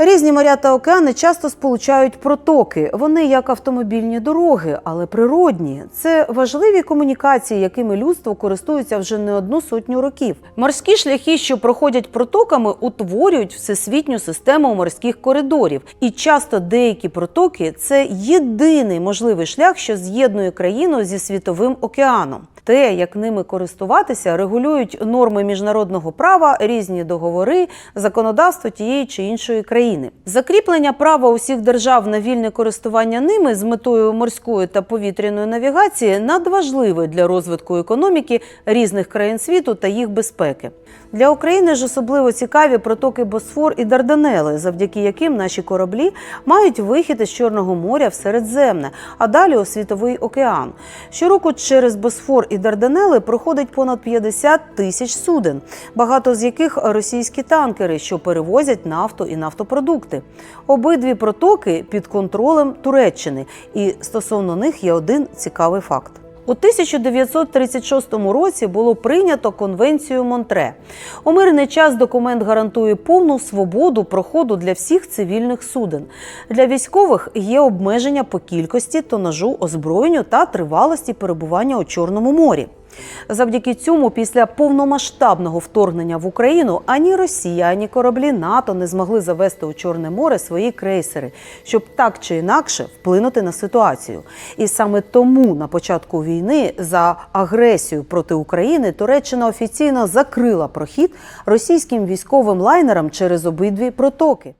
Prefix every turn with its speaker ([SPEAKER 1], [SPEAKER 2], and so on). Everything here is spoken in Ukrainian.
[SPEAKER 1] Різні моря та океани часто сполучають протоки. Вони як автомобільні дороги, але природні. Це важливі комунікації, якими людство користується вже не одну сотню років. Морські шляхи, що проходять протоками, утворюють всесвітню систему морських коридорів. І часто деякі протоки це єдиний можливий шлях, що з'єднує країну зі світовим океаном. Те, як ними користуватися, регулюють норми міжнародного права, різні договори, законодавство тієї чи іншої країни. Закріплення права усіх держав на вільне користування ними з метою морської та повітряної навігації надважливе для розвитку економіки різних країн світу та їх безпеки. Для України ж особливо цікаві протоки Босфор і Дарданели, завдяки яким наші кораблі мають вихід із Чорного моря в Середземне, а далі у світовий океан. Щороку через Босфор і Дарданели проходить понад 50 тисяч суден, багато з яких російські танкери, що перевозять нафту і нафтопродукти. Обидві протоки під контролем Туреччини, і стосовно них є один цікавий факт. У 1936 році було прийнято конвенцію Монтре. У мирний час документ гарантує повну свободу проходу для всіх цивільних суден. Для військових є обмеження по кількості, тонажу, озброєнню та тривалості перебування у Чорному морі. Завдяки цьому, після повномасштабного вторгнення в Україну ані Росія, ані кораблі НАТО не змогли завести у Чорне море свої крейсери, щоб так чи інакше вплинути на ситуацію. І саме тому на початку війни за агресію проти України Туреччина офіційно закрила прохід російським військовим лайнерам через обидві протоки.